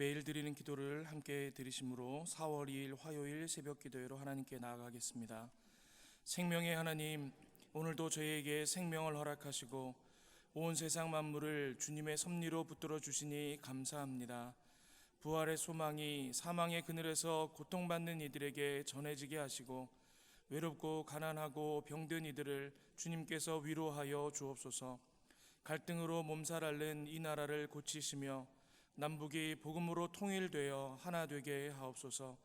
매일 드리는 기도를 함께 드리심으로 4월 2일 화요일 새벽 기도회로 하나님께 나아가겠습니다. 생명의 하나님, 오늘도 저희에게 생명을 허락하시고 온 세상 만물을 주님의 섭리로 붙들어 주시니 감사합니다. 부활의 소망이 사망의 그늘에서 고통받는 이들에게 전해지게 하시고 외롭고 가난하고 병든 이들을 주님께서 위로하여 주옵소서. 갈등으로 몸살 앓는 이 나라를 고치시며 남북이 복음으로 통일되어 하나 되게 하옵소서.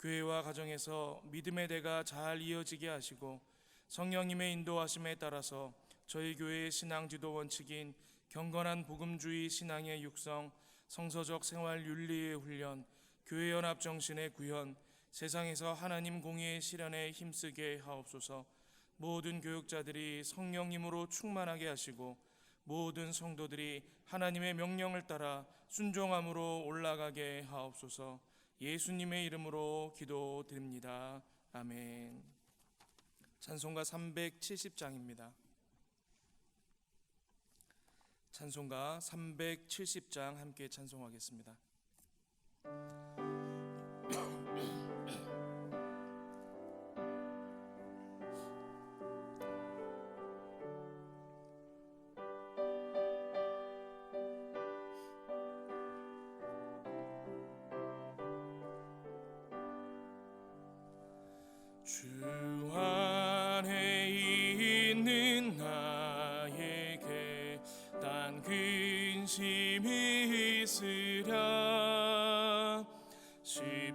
교회와 가정에서 믿음의 대가 잘 이어지게 하시고 성령님의 인도하심에 따라서 저희 교회의 신앙 지도 원칙인 경건한 복음주의 신앙의 육성, 성서적 생활 윤리의 훈련, 교회 연합 정신의 구현, 세상에서 하나님 공의의 실현에 힘쓰게 하옵소서. 모든 교육자들이 성령님으로 충만하게 하시고 모든 성도들이 하나님의 명령을 따라 순종함으로 올라가게 하옵소서. 예수님의 이름으로 기도드립니다. 아멘. 찬송가 370장입니다. 찬송가 370장 함께 찬송하겠습니다.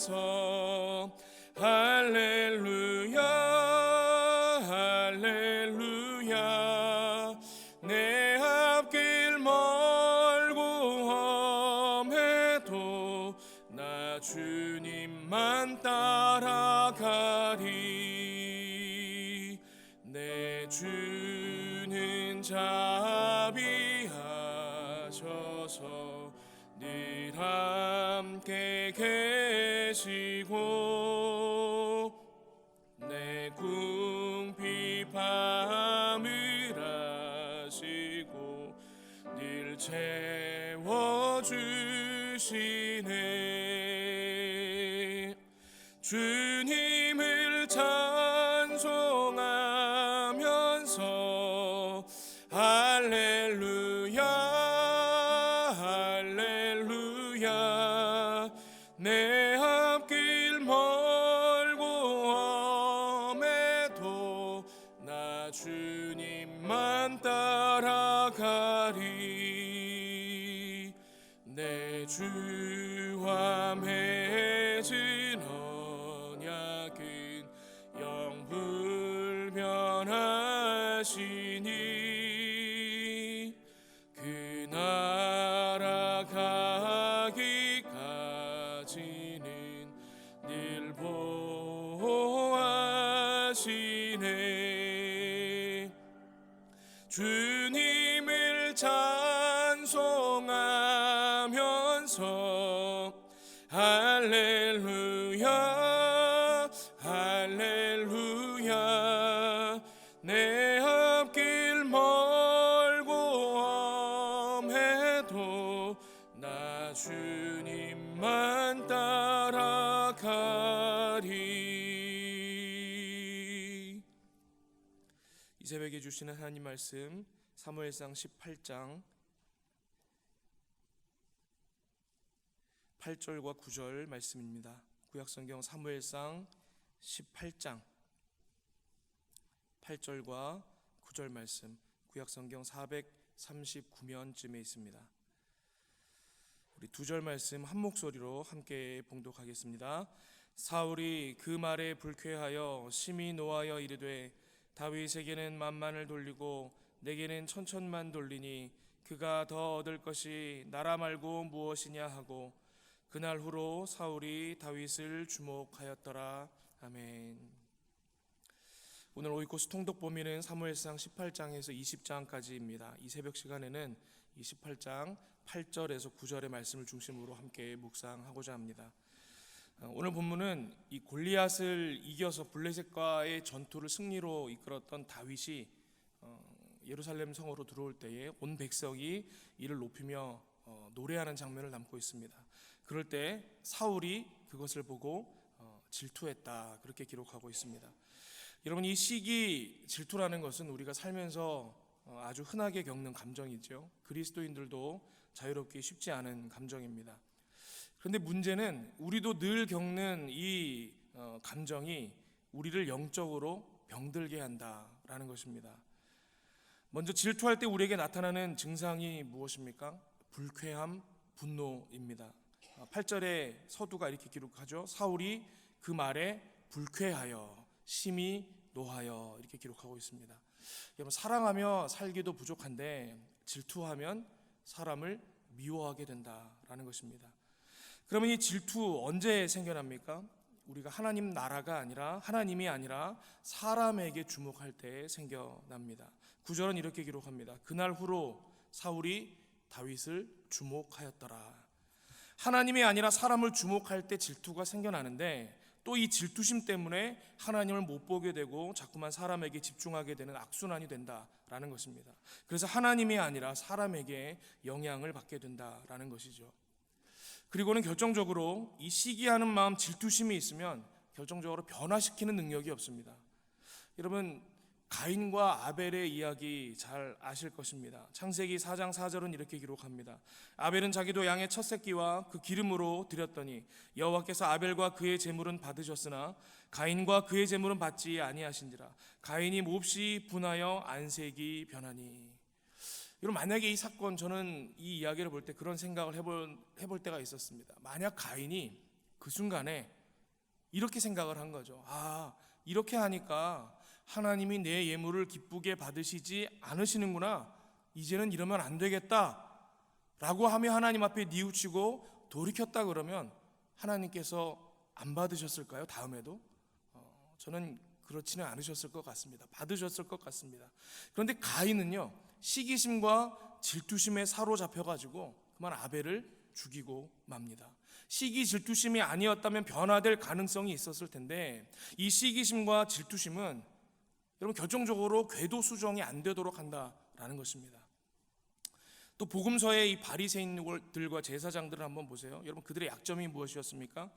찬송 주님 보호하시네 주님을 찬송하면서 할렐루야 주시는 하나님 말씀 사무엘상 18장 8절과 9절 말씀입니다. 구약성경 사무엘상 18장 8절과 9절 말씀 구약성경 439면쯤에 있습니다. 우리 두 절 말씀 한 목소리로 함께 봉독하겠습니다. 사울이 그 말에 불쾌하여 심히 노하여 이르되 다윗에게는 만만을 돌리고 내게는 천천만 돌리니 그가 더 얻을 것이 나라 말고 무엇이냐 하고 그날 후로 사울이 다윗을 주목하였더라. 아멘. 오늘 오이코스 통독 범위는 사무엘상 18장에서 20장까지입니다. 이 새벽 시간에는 이 18장 8절에서 9절의 말씀을 중심으로 함께 묵상하고자 합니다. 어, 오늘 본문은 이 골리앗을 이겨서 블레셋과의 전투를 승리로 이끌었던 다윗이 어, 예루살렘 성으로 들어올 때에 온 백성이 이를 높이며 어, 노래하는 장면을 담고 있습니다. 그럴 때 사울이 그것을 보고 어, 질투했다 그렇게 기록하고 있습니다. 여러분 이 시기 질투라는 것은 우리가 살면서 어, 아주 흔하게 겪는 감정이죠. 그리스도인들도 자유롭기 쉽지 않은 감정입니다. 그런데 문제는 우리도 늘 겪는 이 어, 감정이 우리를 영적으로 병들게 한다라는 것입니다. 먼저 질투할 때 우리에게 나타나는 증상이 무엇입니까? 불쾌함, 분노입니다. 8절에 서두가 이렇게 기록하죠. 사울이 그 말에 불쾌하여 심히 노하여 이렇게 기록하고 있습니다. 여러분 사랑하며 살기도 부족한데 질투하면 사람을 미워하게 된다라는 것입니다. 그러면 이 질투 언제 생겨납니까? 우리가 하나님 나라가 아니라 하나님이 아니라 사람에게 주목할 때 생겨납니다. 구절은 이렇게 기록합니다. 그날 후로 사울이 다윗을 주목하였더라. 하나님이 아니라 사람을 주목할 때 질투가 생겨나는데 또 이 질투심 때문에 하나님을 못 보게 되고 자꾸만 사람에게 집중하게 되는 악순환이 된다라는 것입니다. 그래서 하나님이 아니라 사람에게 영향을 받게 된다라는 것이죠. 그리고는 결정적으로 이 시기하는 마음 질투심이 있으면 결정적으로 변화시키는 능력이 없습니다. 여러분 가인과 아벨의 이야기 잘 아실 것입니다. 창세기 4장 4절은 이렇게 기록합니다. 아벨은 자기도 양의 첫 새끼와 그 기름으로 드렸더니 여호와께서 아벨과 그의 제물은 받으셨으나 가인과 그의 제물은 받지 아니하신지라. 가인이 몹시 분하여 안색이 변하니. 여러분 만약에 이 사건 저는 이 이야기를 볼 때 그런 생각을 해볼 해볼 때가 있었습니다. 만약 가인이 그 순간에 이렇게 생각을 한 거죠. 아 이렇게 하니까 하나님이 내 예물을 기쁘게 받으시지 않으시는구나. 이제는 이러면 안 되겠다. 라고 하며 하나님 앞에 뉘우치고 돌이켰다 그러면 하나님께서 안 받으셨을까요? 다음에도? 어, 저는 그렇지는 않으셨을 것 같습니다. 받으셨을 것 같습니다. 그런데 가인은요, 시기심과 질투심에 사로잡혀가지고 그만 아벨을 죽이고 맙니다. 시기 질투심이 아니었다면 변화될 가능성이 있었을 텐데 이 시기심과 질투심은 여러분 결정적으로 궤도 수정이 안 되도록 한다라는 것입니다. 또 복음서의 이 바리새인들과 제사장들을 한번 보세요. 여러분 그들의 약점이 무엇이었습니까?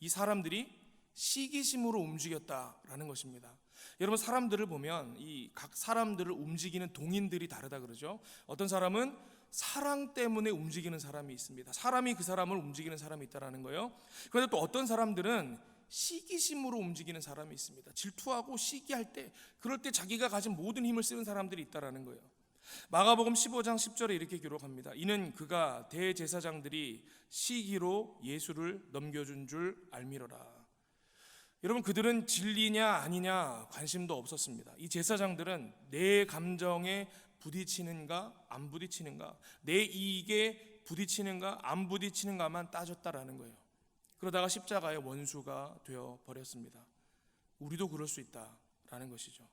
이 사람들이 시기심으로 움직였다라는 것입니다. 여러분 사람들을 보면 이 각 사람들을 움직이는 동인들이 다르다 그러죠. 어떤 사람은 사랑 때문에 움직이는 사람이 있습니다. 사람이 그 사람을 움직이는 사람이 있다라는 거예요. 그런데 또 어떤 사람들은 시기심으로 움직이는 사람이 있습니다. 질투하고 시기할 때 그럴 때 자기가 가진 모든 힘을 쓰는 사람들이 있다라는 거예요. 마가복음 15장 10절에 이렇게 기록합니다. 이는 그가 대제사장들이 시기로 예수를 넘겨준 줄 알미러라. 여러분 그들은 진리냐 아니냐 관심도 없었습니다. 이 제사장들은 내 감정에 부딪히는가 안 부딪히는가 내 이익에 부딪히는가 안 부딪히는가만 따졌다라는 거예요. 그러다가 십자가의 원수가 되어 버렸습니다. 우리도 그럴 수 있다라는 것이죠.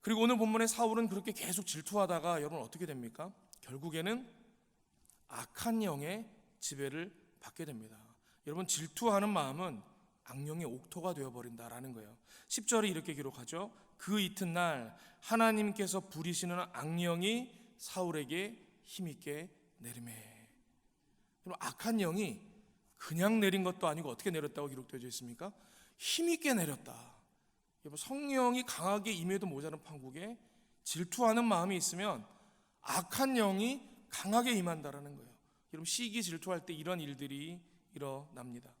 그리고 오늘 본문의 사울은 그렇게 계속 질투하다가 여러분 어떻게 됩니까? 결국에는 악한 영의 지배를 받게 됩니다. 여러분 질투하는 마음은 악령의 옥토가 되어 버린다라는 거예요. 10절에 이렇게 기록하죠. 그 이튿날 하나님께서 부리시는 악령이 사울에게 힘있게 내림에. 여러분 악한 영이 그냥 내린 것도 아니고 어떻게 내렸다고 기록되어 있습니까? 힘있게 내렸다. 여러분 성령이 강하게 임해도 모자란 판국에 질투하는 마음이 있으면 악한 영이 강하게 임한다라는 거예요. 여러분 시기 질투할 때 이런 일들이 일어납니다.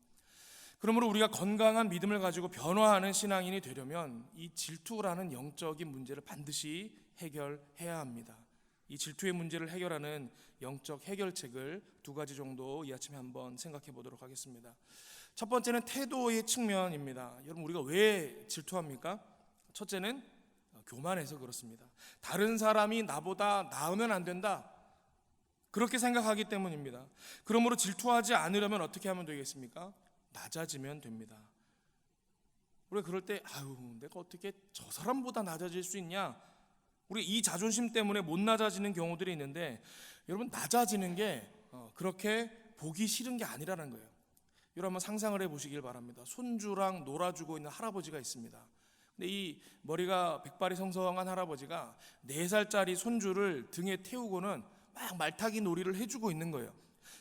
그러므로 우리가 건강한 믿음을 가지고 변화하는 신앙인이 되려면 이 질투라는 영적인 문제를 반드시 해결해야 합니다. 이 질투의 문제를 해결하는 영적 해결책을 두 가지 정도 이 아침에 한번 생각해 보도록 하겠습니다. 첫 번째는 태도의 측면입니다. 여러분 우리가 왜 질투합니까? 첫째는 교만해서 그렇습니다. 다른 사람이 나보다 나으면 안 된다. 그렇게 생각하기 때문입니다. 그러므로 질투하지 않으려면 어떻게 하면 되겠습니까? 낮아지면 됩니다. 우리 그럴 때 아유 내가 어떻게 저 사람보다 낮아질 수 있냐? 우리 이 자존심 때문에 못 낮아지는 경우들이 있는데 여러분 낮아지는 게 어, 그렇게 보기 싫은 게 아니라는 거예요. 여러분 상상을 해 보시길 바랍니다. 손주랑 놀아주고 있는 할아버지가 있습니다. 근데 이 머리가 백발이 성성한 할아버지가 네 살짜리 손주를 등에 태우고는 막 말타기 놀이를 해주고 있는 거예요.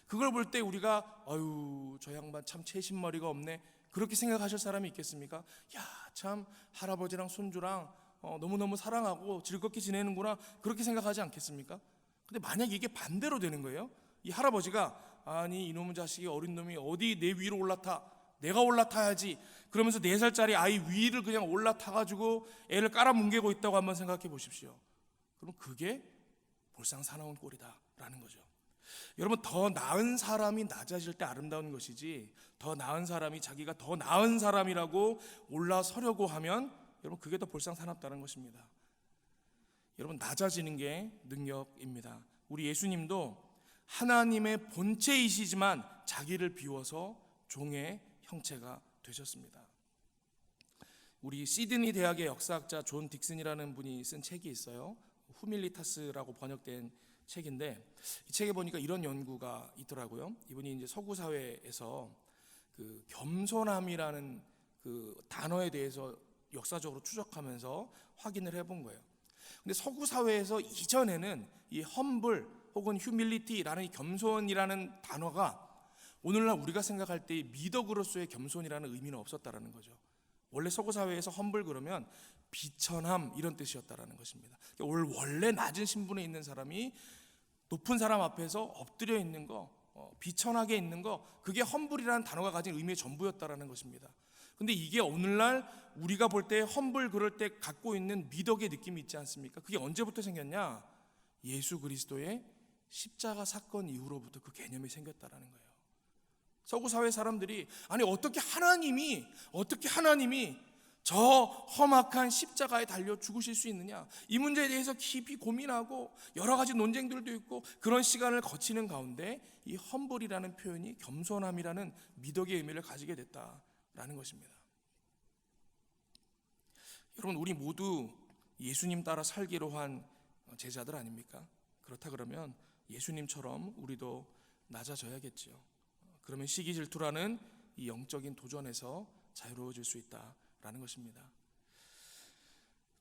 그걸 볼 때 우리가 아유 저 양반 참 채신머리가 없네 그렇게 생각하실 사람이 있겠습니까? 야 참 할아버지랑 손주랑 어, 너무너무 사랑하고 즐겁게 지내는구나 그렇게 생각하지 않겠습니까? 근데 만약 이게 반대로 되는 거예요. 이 할아버지가 아니 이놈의 자식이 어린 놈이 어디 내 위로 올라타 내가 올라타야지 그러면서 네 살짜리 아이 위를 그냥 올라타가지고 애를 깔아뭉개고 있다고 한번 생각해 보십시오. 그럼 그게 볼상 사나운 꼴이다라는 거죠. 여러분 더 나은 사람이 낮아질 때 아름다운 것이지 더 나은 사람이 자기가 더 나은 사람이라고 올라서려고 하면 여러분 그게 더 볼상사납다는 것입니다. 여러분 낮아지는 게 능력입니다. 우리 예수님도 하나님의 본체이시지만 자기를 비워서 종의 형체가 되셨습니다. 우리 시드니 대학의 역사학자 존 딕슨이라는 분이 쓴 책이 있어요. 후밀리타스라고 번역된 책인데 이 책에 보니까 이런 연구가 있더라고요. 이분이 이제 서구 사회에서 그 겸손함이라는 그 단어에 대해서 역사적으로 추적하면서 확인을 해본 거예요. 근데 서구 사회에서 이전에는 이 험블 혹은 휴밀리티라는 이 겸손이라는 단어가 오늘날 우리가 생각할 때 미덕으로서의 겸손이라는 의미는 없었다라는 거죠. 원래 서구 사회에서 험블 그러면 비천함 이런 뜻이었다라는 것입니다. 그러니까 원래 낮은 신분에 있는 사람이 높은 사람 앞에서 엎드려 있는 거, 어, 비천하게 있는 거, 그게 험블이라는 단어가 가진 의미의 전부였다라는 것입니다. 근데 이게 오늘날 우리가 볼 때 험블 그럴 때 갖고 있는 미덕의 느낌이 있지 않습니까? 그게 언제부터 생겼냐? 예수 그리스도의 십자가 사건 이후로부터 그 개념이 생겼다라는 거예요. 서구 사회 사람들이 아니 어떻게 하나님이 어떻게 하나님이 저 험악한 십자가에 달려 죽으실 수 있느냐? 이 문제에 대해서 깊이 고민하고 여러 가지 논쟁들도 있고 그런 시간을 거치는 가운데 이 험블이라는 표현이 겸손함이라는 미덕의 의미를 가지게 됐다라는 것입니다. 여러분 우리 모두 예수님 따라 살기로 한 제자들 아닙니까? 그렇다 그러면 예수님처럼 우리도 낮아져야겠지요. 그러면 시기 질투라는 이 영적인 도전에서 자유로워질 수 있다라는 것입니다.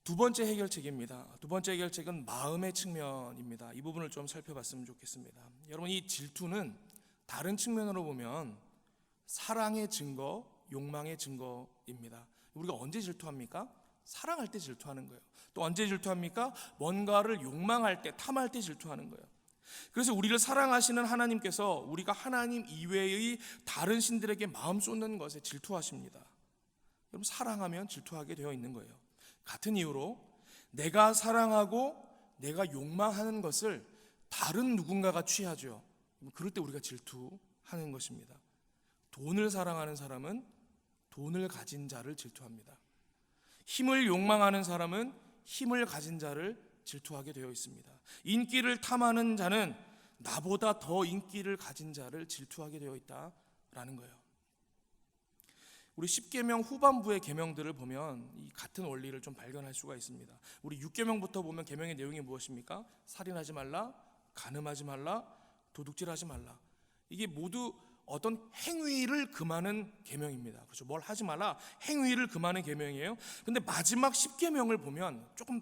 두 번째 해결책입니다. 두 번째 해결책은 마음의 측면입니다. 이 부분을 좀 살펴봤으면 좋겠습니다. 여러분 이 질투는 다른 측면으로 보면 사랑의 증거, 욕망의 증거입니다. 우리가 언제 질투합니까? 사랑할 때 질투하는 거예요. 또 언제 질투합니까? 뭔가를 욕망할 때, 탐할 때 질투하는 거예요. 그래서 우리를 사랑하시는 하나님께서 우리가 하나님 이외의 다른 신들에게 마음 쏟는 것에 질투하십니다. 여러분 사랑하면 질투하게 되어 있는 거예요. 같은 이유로 내가 사랑하고 내가 욕망하는 것을 다른 누군가가 취하죠. 그럴 때 우리가 질투하는 것입니다. 돈을 사랑하는 사람은 돈을 가진 자를 질투합니다. 힘을 욕망하는 사람은 힘을 가진 자를 질투하게 되어 있습니다. 인기를 탐하는 자는 나보다 더 인기를 가진 자를 질투하게 되어 있다라는 거예요. 우리 10계명 후반부의 계명들을 보면 이 같은 원리를 좀 발견할 수가 있습니다. 우리 6계명부터 보면 계명의 내용이 무엇입니까? 살인하지 말라, 간음하지 말라, 도둑질하지 말라. 이게 모두 어떤 행위를 금하는 계명입니다. 그렇죠? 뭘 하지 말라 행위를 금하는 계명이에요. 근데 마지막 10계명을 보면 조금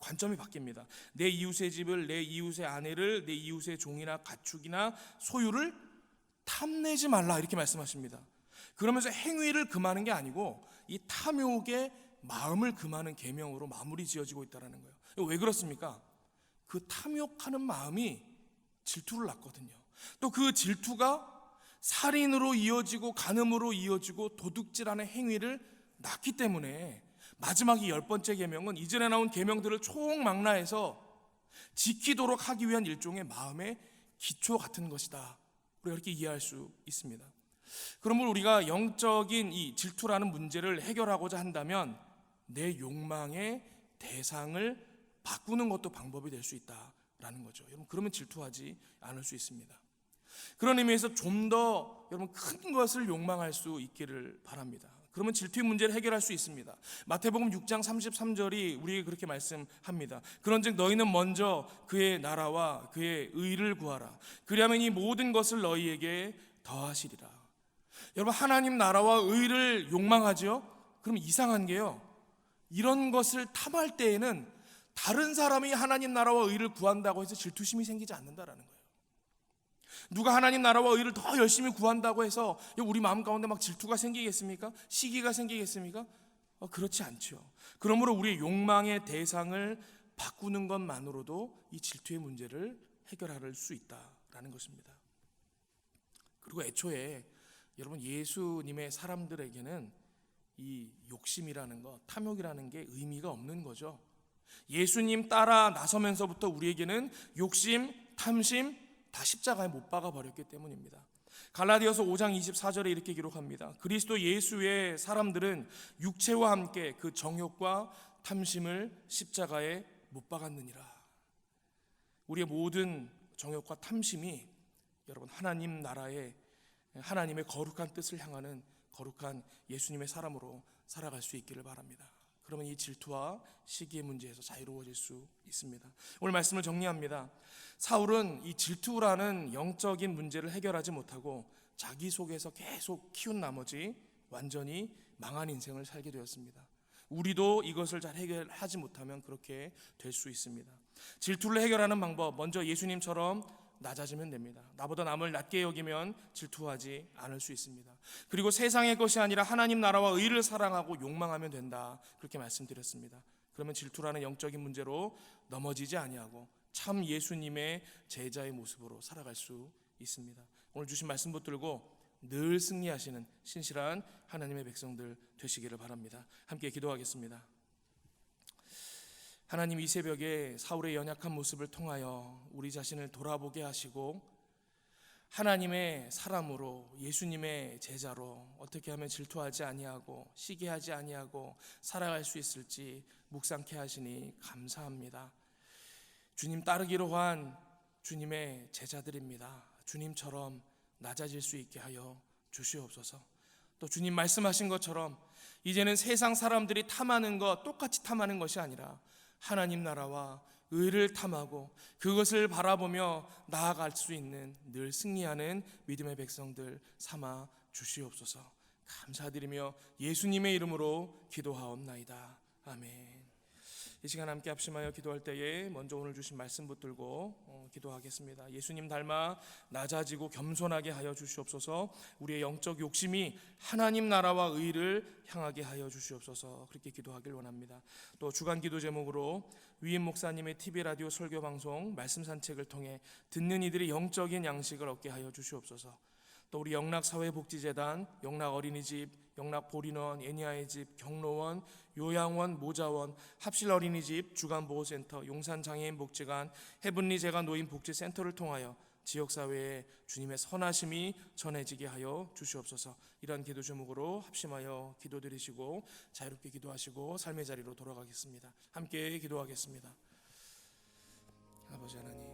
관점이 바뀝니다. 내 이웃의 집을, 내 이웃의 아내를, 내 이웃의 종이나 가축이나 소유를 탐내지 말라 이렇게 말씀하십니다. 그러면서 행위를 금하는 게 아니고 이 탐욕의 마음을 금하는 계명으로 마무리 지어지고 있다라는 거예요. 왜 그렇습니까? 그 탐욕하는 마음이 질투를 낳거든요. 또 그 질투가 살인으로 이어지고 간음으로 이어지고 도둑질하는 행위를 낳기 때문에 마지막 이 열 번째 계명은 이전에 나온 계명들을 총망라해서 지키도록 하기 위한 일종의 마음의 기초 같은 것이다. 우리가 이렇게 이해할 수 있습니다. 그러므로 우리가 영적인 이 질투라는 문제를 해결하고자 한다면 내 욕망의 대상을 바꾸는 것도 방법이 될 수 있다라는 거죠. 여러분 그러면 질투하지 않을 수 있습니다. 그런 의미에서 좀 더 여러분 큰 것을 욕망할 수 있기를 바랍니다. 그러면 질투의 문제를 해결할 수 있습니다. 마태복음 6장 33절이 우리에게 그렇게 말씀합니다. 그런즉 너희는 먼저 그의 나라와 그의 의를 구하라. 그리하면 이 모든 것을 너희에게 더하시리라. 여러분 하나님 나라와 의를 욕망하죠? 그럼 이상한 게요. 이런 것을 탐할 때에는 다른 사람이 하나님 나라와 의를 구한다고 해서 질투심이 생기지 않는다라는 거예요. 누가 하나님 나라와 의를 더 열심히 구한다고 해서 우리 마음 가운데 막 질투가 생기겠습니까? 시기가 생기겠습니까? 어, 그렇지 않죠. 그러므로 우리의 욕망의 대상을 바꾸는 것만으로도 이 질투의 문제를 해결할 수 있다라는 것입니다. 그리고 애초에 여러분 예수님의 사람들에게는 이 욕심이라는 것, 탐욕이라는 게 의미가 없는 거죠. 예수님 따라 나서면서부터 우리에게는 욕심, 탐심 다 십자가에 못 박아 버렸기 때문입니다. 갈라디아서 5장 24절에 이렇게 기록합니다. 그리스도 예수의 사람들은 육체와 함께 그 정욕과 탐심을 십자가에 못 박았느니라. 우리의 모든 정욕과 탐심이 여러분 하나님 나라의 하나님의 거룩한 뜻을 향하는 거룩한 예수님의 사람으로 살아갈 수 있기를 바랍니다. 그러면 이 질투와 시기의 문제에서 자유로워질 수 있습니다. 오늘 말씀을 정리합니다. 사울은 이 질투라는 영적인 문제를 해결하지 못하고 자기 속에서 계속 키운 나머지 완전히 망한 인생을 살게 되었습니다. 우리도 이것을 잘 해결하지 못하면 그렇게 될 수 있습니다. 질투를 해결하는 방법 먼저 예수님처럼 낮아지면 됩니다. 나보다 남을 낮게 여기면 질투하지 않을 수 있습니다. 그리고 세상의 것이 아니라 하나님 나라와 의를 사랑하고 욕망하면 된다. 그렇게 말씀드렸습니다. 그러면 질투라는 영적인 문제로 넘어지지 아니하고 참 예수님의 제자의 모습으로 살아갈 수 있습니다. 오늘 주신 말씀 붙들고 늘 승리하시는 신실한 하나님의 백성들 되시기를 바랍니다. 함께 기도하겠습니다. 하나님 이 새벽에 사울의 연약한 모습을 통하여 우리 자신을 돌아보게 하시고 하나님의 사람으로 예수님의 제자로 어떻게 하면 질투하지 아니하고 시기하지 아니하고 살아갈 수 있을지 묵상케 하시니 감사합니다. 주님 따르기로 한 주님의 제자들입니다. 주님처럼 낮아질 수 있게 하여 주시옵소서. 또 주님 말씀하신 것처럼 이제는 세상 사람들이 탐하는 것 똑같이 탐하는 것이 아니라 하나님 나라와 의를 탐하고 그것을 바라보며 나아갈 수 있는 늘 승리하는 믿음의 백성들 삼아 주시옵소서. 감사드리며 예수님의 이름으로 기도하옵나이다. 아멘. 이 시간 함께 합심하여 기도할 때에 먼저 오늘 주신 말씀 붙들고 어, 기도하겠습니다. 예수님 닮아 낮아지고 겸손하게 하여 주시옵소서. 우리의 영적 욕심이 하나님 나라와 의를 향하게 하여 주시옵소서. 그렇게 기도하길 원합니다. 또 주간 기도 제목으로 위임 목사님의 TV 라디오 설교 방송 말씀 산책을 통해 듣는 이들이 영적인 양식을 얻게 하여 주시옵소서. 또 우리 영락 사회복지재단, 영락 어린이집, 영락 보리원, 애니아의 집, 경로원, 요양원, 모자원, 합실 어린이집, 주간 보호센터, 용산 장애인 복지관, 해븐리 재가 노인 복지센터를 통하여 지역 사회에 주님의 선하심이 전해지게 하여 주시옵소서. 이러한 기도 제목으로 합심하여 기도드리시고 자유롭게 기도하시고 삶의 자리로 돌아가겠습니다. 함께 기도하겠습니다. 아버지 하나님